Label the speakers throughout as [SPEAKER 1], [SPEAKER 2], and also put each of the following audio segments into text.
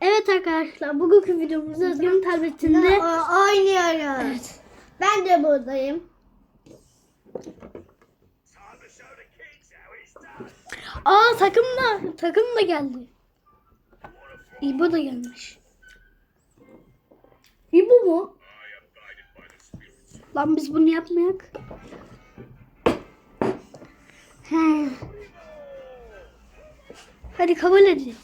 [SPEAKER 1] Evet arkadaşlar bugünkü videomuzda Özgür'ün tabletinde
[SPEAKER 2] oynuyoruz.
[SPEAKER 1] Evet.
[SPEAKER 2] Ben de buradayım.
[SPEAKER 1] Aa takım da takım da geldi. İbo da gelmiş. İbo mu? Lan biz bunu yapmayak. He. Hadi kabul edin.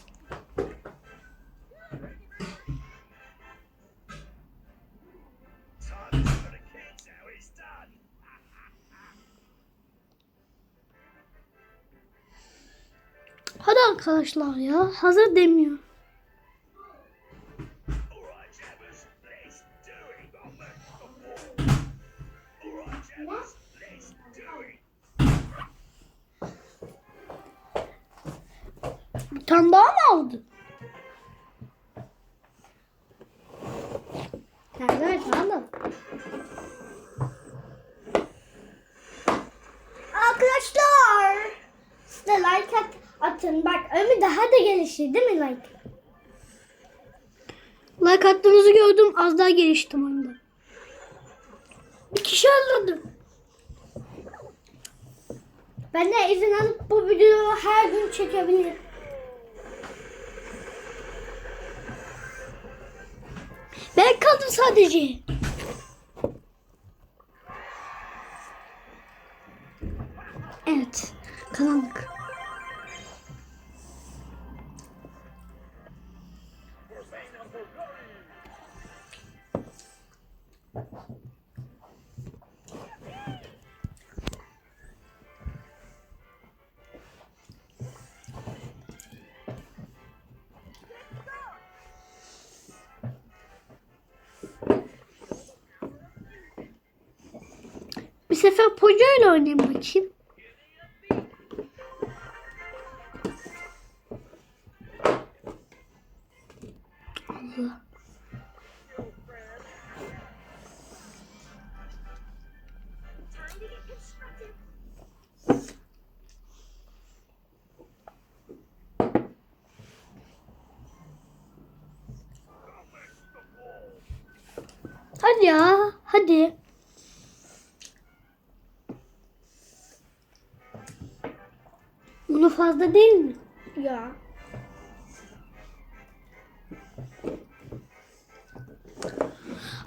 [SPEAKER 1] Arkadaşlar ya. Hazır demiyor. Bir tane daha mı aldı?
[SPEAKER 2] Evet oğlum. Arkadaşlar. Siz de like at, atın. Bak Gelişti değil mi like?
[SPEAKER 1] Like attığınızı gördüm. Az daha geliştim oyunda. Bir kişi anladım.
[SPEAKER 2] Ben de izin alıp bu videoyu her gün çekebilirim.
[SPEAKER 1] Ben kaldım sadece. Evet. Kazandık. Bir sefer Poco ile oynayayım bakayım. Hadi ya, hadi. Bunu fazla değil mi?
[SPEAKER 2] Ya.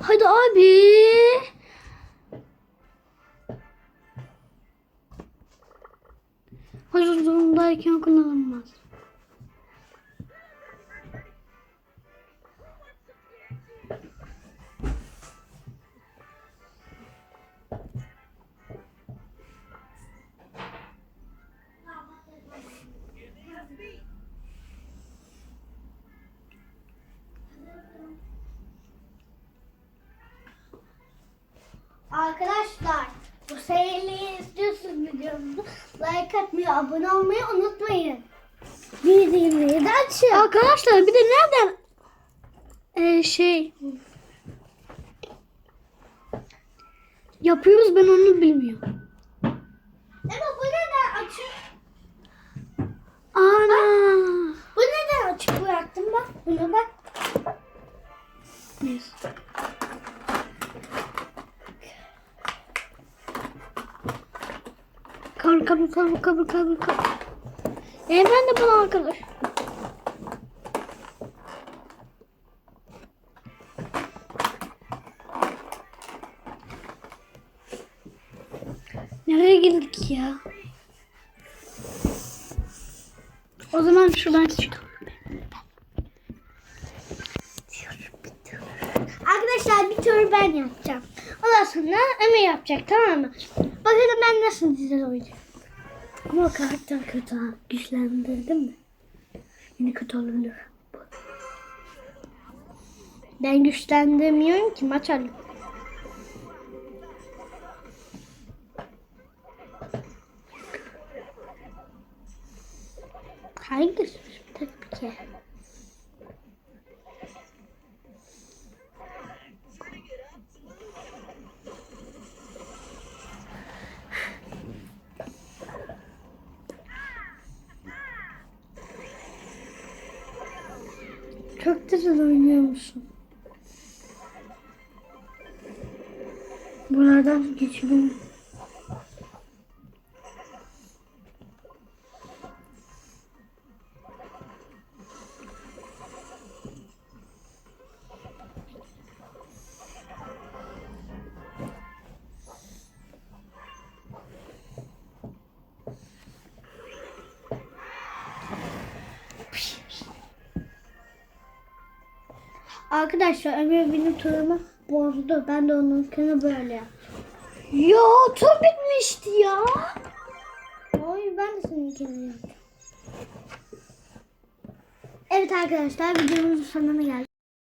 [SPEAKER 1] Hadi abi. Hazır durumdayken kullanılmaz.
[SPEAKER 2] Arkadaşlar bu seriliği istiyorsunuz videomuzu like atmayı, abone olmayı unutmayın. Bildirimleri de açın.
[SPEAKER 1] Arkadaşlar bir de nereden Ee, şey yapıyoruz ben onu bilmiyorum.
[SPEAKER 2] Ama bu neden açık?
[SPEAKER 1] Ana.
[SPEAKER 2] Bu neden açık bıraktım bak. Buna bak.
[SPEAKER 1] Neyse. Kabul kabul kabul kabul kabul. Ee, ben de bana arkadaş. Nereye girdik ya? O zaman şuradan çıkalım.
[SPEAKER 2] Arkadaşlar bir tur ben yapacağım. Ondan sonra Ömer yapacak tamam mı? Bakalım ben nasıl güzel oynayacağım.
[SPEAKER 1] Ama karakter kötü ha. Güçlendirdim mi? Yine kötü olabilir.
[SPEAKER 2] Ben güçlendirmiyorum ki maç alayım.
[SPEAKER 1] Hayır. Tabii ki. Çok güzel oynuyormuşsun. Buralardan geçiyorum.
[SPEAKER 2] Arkadaşlar Ömer benim turumu bozdu. Ben de onunkini böyle yaptım.
[SPEAKER 1] Ya tur bitmişti ya.
[SPEAKER 2] Oy ben de seninkini yaptım. Evet arkadaşlar videomuzun sonuna geldik.